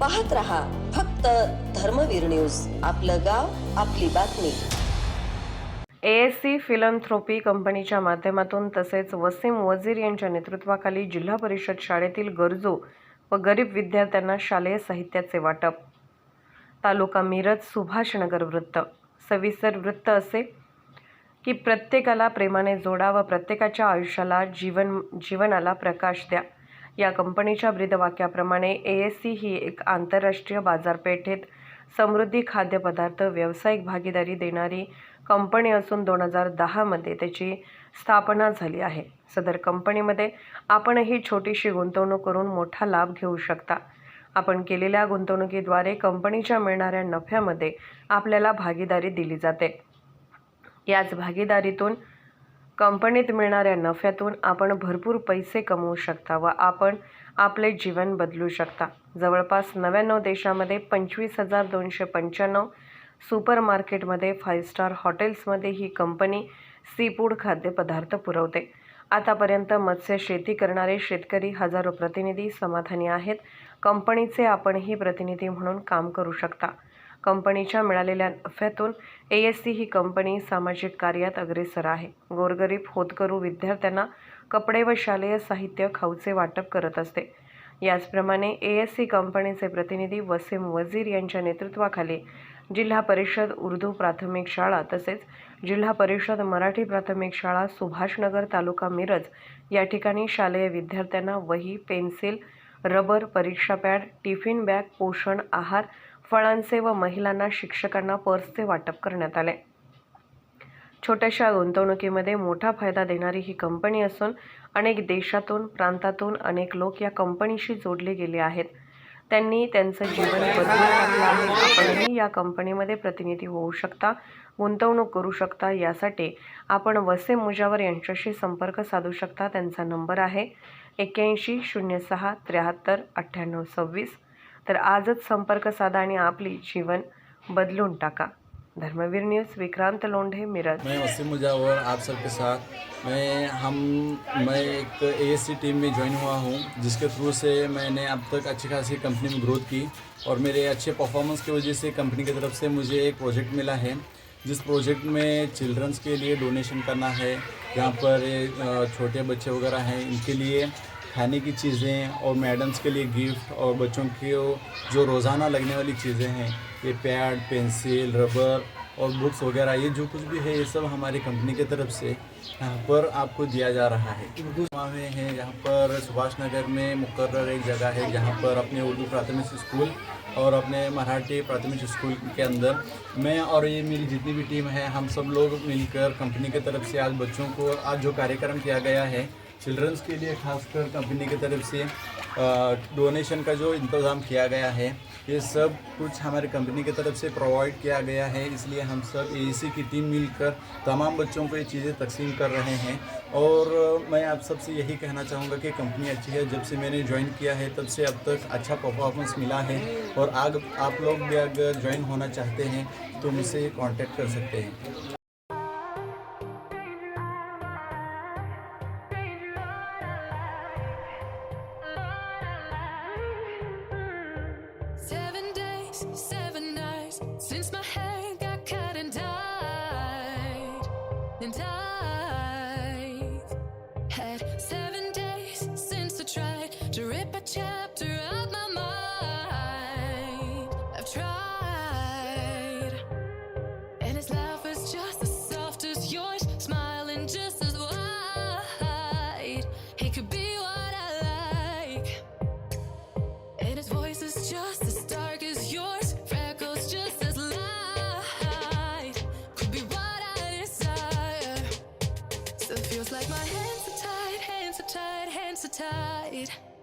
पाहत रहा फक्त धर्मवीर न्यूज. आपलं गाव आपली बातमी. ए एस सी फिलंथ्रोपी कंपनीच्या माध्यमातून तसेच वसीम वजीर यांच्या नेतृत्वाखाली जिल्हा परिषद शाळेतील गरजू व गरीब विद्यार्थ्यांना शालेय साहित्याचे वाटप. तालुका मिरज सुभाषनगर वृत्त. सविस्तर वृत्त असे की प्रत्येकाला प्रेमाने जोडा व प्रत्येकाच्या आयुष्याला जीवन जीवनाला प्रकाश द्या. या कंपनीच्या ब्रीदवाक्याप्रमाणे ए एस सी ही एक आंतरराष्ट्रीय बाजारपेठेत समृद्धी खाद्यपदार्थ व्यावसायिक भागीदारी देणारी कंपनी असून दोन हजार दहामध्ये त्याची स्थापना झाली आहे. सदर कंपनीमध्ये आपणही छोटीशी गुंतवणूक करून मोठा लाभ घेऊ शकता. आपण केलेल्या गुंतवणुकीद्वारे कंपनीच्या मिळणाऱ्या नफ्यामध्ये आपल्याला भागीदारी दिली जाते. याच भागीदारीतून कंपनीत मिळणाऱ्या नफ्यातून आपण भरपूर पैसे कमवू शकता व आपण आपले जीवन बदलू शकता. जवळपास नव्याण्णव देशामध्ये पंचवीस हजार दोनशे पंच्याण्णव सुपर मार्केटमध्ये फाईव्ह स्टार हॉटेल्समध्ये ही कंपनी सीफूड खाद्यपदार्थ पुरवते. आतापर्यंत मत्स्य शेती करणारे शेतकरी हजारो प्रतिनिधी समाधानी आहेत. कंपनीचे आपणही प्रतिनिधी म्हणून काम करू शकता. कंपनीच्या मिळालेल्या नफ्यातून ए एस सी ही कंपनी सामाजिक कार्यात अग्रेसर आहे. गोरगरीब होतकरू विद्यार्थ्यांना कपडे व शालेय साहित्य खाऊचे वाटप करत असते. याचप्रमाणे ए एस सी कंपनीचे प्रतिनिधी वसीम वजीर यांच्या नेतृत्वाखाली जिल्हा परिषद उर्दू प्राथमिक शाळा तसेच जिल्हा परिषद मराठी प्राथमिक शाळा सुभाषनगर तालुका मिरज या ठिकाणी शालेय विद्यार्थ्यांना वही पेन्सिल रबर परीक्षा पॅड टिफिन बॅग पोषण आहार फळांचे व महिलांना शिक्षकांना पर्सचे वाटप करण्यात आले. छोट्याशा गुंतवणुकीमध्ये मोठा फायदा देणारी ही कंपनी असून अनेक देशातून प्रांतातून अनेक लोक या कंपनीशी जोडले गेले आहेत. त्यांनी त्यांचं जीवन बदलून टाकलं आहे. आपणही या कंपनीमध्ये प्रतिनिधी होऊ शकता गुंतवणूक करू शकता. यासाठी आपण वसे मुजावर यांच्याशी संपर्क साधू शकता. त्यांचा नंबर आहे एक्क्याऐंशी शून्य सहा त्र्याहत्तर अठ्ठ्याण्णव सव्वीस. तर आजच संपर्क साधा आणि आपली जीवन बदलून टाका. धर्मवीर न्यूज विक्रांत लोंढे मिरज. मैं वसीम मुजावर आप सबके साथ. मैं हम मैं एक ए टीम में ज्वाइन हुआ हूँ जिसके थ्रू से मैंने अब तक अच्छी खासी कंपनी में ग्रोथ की और मेरे अच्छे परफॉर्मेंस की वजह से कंपनी की तरफ से मुझे एक प्रोजेक्ट मिला है। जिस प्रोजेक्ट में चिल्ड्रंस के लिए डोनेशन करना है, यहाँ पर छोटे बच्चे वगैरह हैं, इनके लिए खाने की चीज़ें और मैडम्स के लिए गिफ्ट और बच्चों के जो रोज़ाना लगने वाली चीज़ें हैं, ये पैड, पेंसिल, रबर और बुक्स वगैरह, ये जो कुछ भी है, ये सब हमारी कंपनी की तरफ़ से यहाँ पर आपको दिया जा रहा है। वहाँ में है, यहाँ पर सुभाष नगर में मुकर्र एक जगह है, जहाँ पर अपने उर्दू प्राथमिक स्कूल और अपने मराठी प्राथमिक स्कूल के अंदर मैं और ये मेरी जितनी भी टीम है, हम सब लोग मिलकर कंपनी की तरफ़ से आज बच्चों को, आज जो कार्यक्रम किया गया है चिल्ड्रंस के लिए खासकर कंपनी की तरफ़ से डोनेशन का जो इंतज़ाम किया गया है, ये सब कुछ हमारी कंपनी की तरफ़ से प्रोवाइड किया गया है। इसलिए हम सब ए की टीम मिलकर तमाम बच्चों को ये चीज़ें तकसीम कर रहे हैं। और मैं आप सबसे यही कहना चाहूँगा कि कंपनी अच्छी है। जब से मैंने ज्वाइन किया है, तब से अब तक अच्छा परफॉर्मेंस मिला है। और आग, आप लोग भी अगर ज्वाइन होना चाहते हैं तो मुझसे कांटेक्ट कर सकते हैं। Seven nights since my head got cut and died. And I've had seven days since I tried to rip a chapter out my mind. I've tried, hands are.